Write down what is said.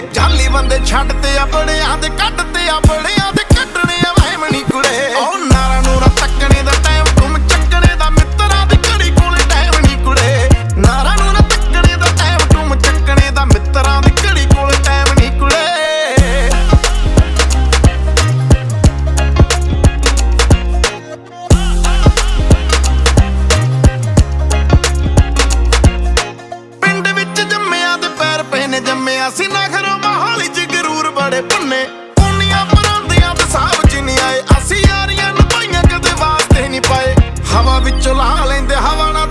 ਜਾਲੀ ਬੰਦੇ ਛੱਡ ਤੇ ਆ ਬੜਿਆਂ ਦੇ ਕੱਢ ਤੇ ਆ ਬੜਿਆਂ ਦੇ ਗਰੂਰ ਬੜੇ ਪੁੰਨੇ ਪੁੰਨੀਆਂ ਤੇ ਸਾਬ ਚ ਆਏ। ਅਸੀਂ ਯਾਰੀਆਂ ਨਿਭਾਈਆਂ ਕਦੇ ਵਾਸਤੇ ਨਹੀਂ ਪਾਏ। ਹਵਾ ਵਿੱਚੋਂ ਲਾ ਲੈਂਦੇ, ਹਵਾ ਨਾਲ